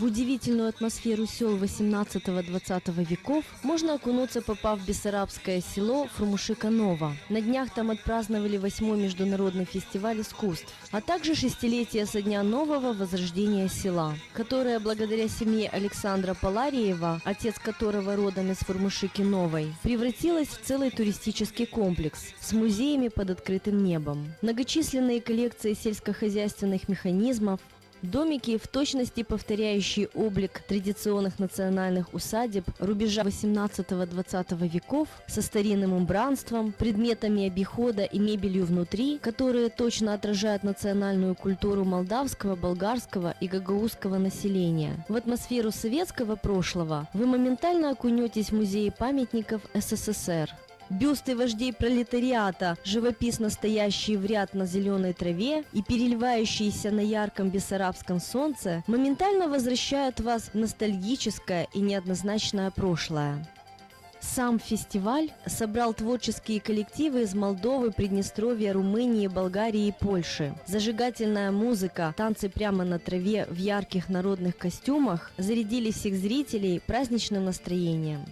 В удивительную атмосферу сел 18-20 веков можно окунуться, попав в бессарабское село Фурмушика-Нова. На днях там отпраздновали восьмой международный фестиваль искусств, а также шестилетие со дня нового возрождения села, которое благодаря семье Александра Палариева, отец которого родом из Фурмушики-Новой, превратилось в целый туристический комплекс с музеями под открытым небом. Многочисленные коллекции сельскохозяйственных механизмов, Домики, в точности повторяющие облик традиционных национальных усадеб рубежа 18-20 веков со старинным убранством, предметами обихода и мебелью внутри, которые точно отражают национальную культуру молдавского, болгарского и гагаузского населения. В атмосферу советского прошлого вы моментально окунетесь в музеи памятников СССР. Бюсты вождей пролетариата, живописно стоящие в ряд на зеленой траве и переливающиеся на ярком бессарабском солнце, моментально возвращают вас в ностальгическое и неоднозначное прошлое. Сам фестиваль собрал творческие коллективы из Молдовы, Приднестровья, Румынии, Болгарии и Польши. Зажигательная музыка, танцы прямо на траве в ярких народных костюмах зарядили всех зрителей праздничным настроением.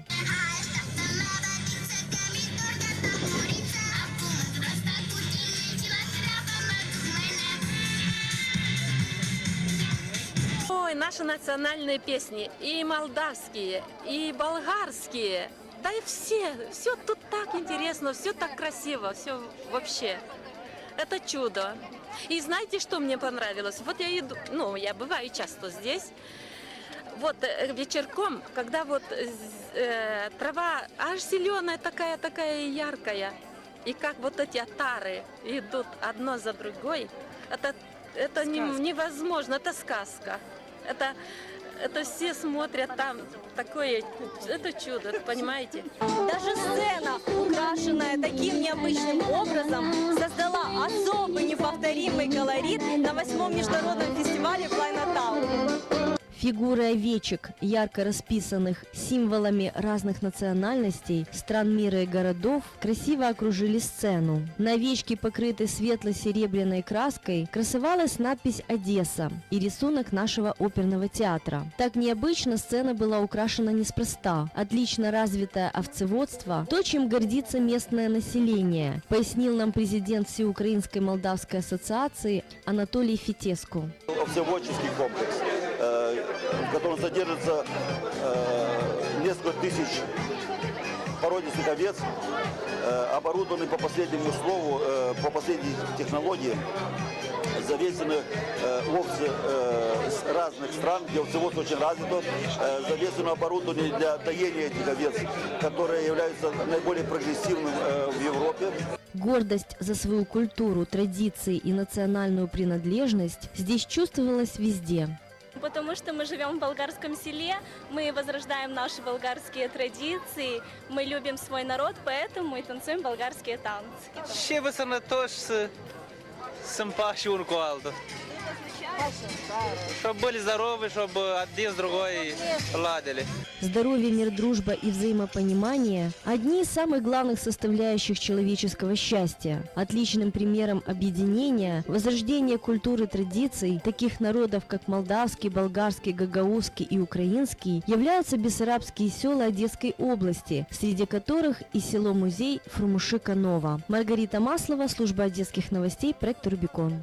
Ой, наши национальные песни, и молдавские, и болгарские, да и все, все тут так интересно, все так красиво, все вообще. Это чудо. И знаете, что мне понравилось? Вот я иду, ну, я бываю часто здесь. Вот э, вечерком, когда вот э, трава аж зеленая такая, такая яркая, и как вот эти отары идут одно за другой, это, это не- невозможно, это сказка. Это, это все смотрят там такое, это чудо, понимаете? Даже сцена, украшенная таким необычным образом, создала особый неповторимый колорит на восьмом международном фестивале Плайнатаун. Фигуры овечек, ярко расписанных символами разных национальностей, стран мира и городов, красиво окружили сцену. На овечке, покрытой светло-серебряной краской, красовалась надпись «Одесса» и рисунок нашего оперного театра. Так необычно сцена была украшена неспроста. Отлично развитое овцеводство – то, чем гордится местное население, пояснил нам президент Всеукраинской Молдавской ассоциации Анатолий Фитеску. овцеводческий комплекс, в котором содержится э, несколько тысяч породистых овец, э, оборудованы по последнему слову, э, по последней технологии, завесены э, овцы э, с разных стран, где овцеводство очень развито, э, завесено оборудование для доения этих овец, которые являются наиболее прогрессивным э, в Европе. Гордость за свою культуру, традиции и национальную принадлежность здесь чувствовалась везде. Потому что мы живем в болгарском селе, мы возрождаем наши болгарские традиции, мы любим свой народ, поэтому и танцуем болгарские танцы. Și vă sănătoși să să împași unul. Чтобы были здоровы, чтобы один с другой ладили. Здоровье, мир, дружба и взаимопонимание – одни из самых главных составляющих человеческого счастья. Отличным примером объединения, возрождения культуры традиций таких народов, как молдавский, болгарский, гагаузский и украинский, являются бессарабские села Одесской области, среди которых и село-музей Фурмушика-Нова. Маргарита Маслова, служба одесских новостей, проект «Рубикон».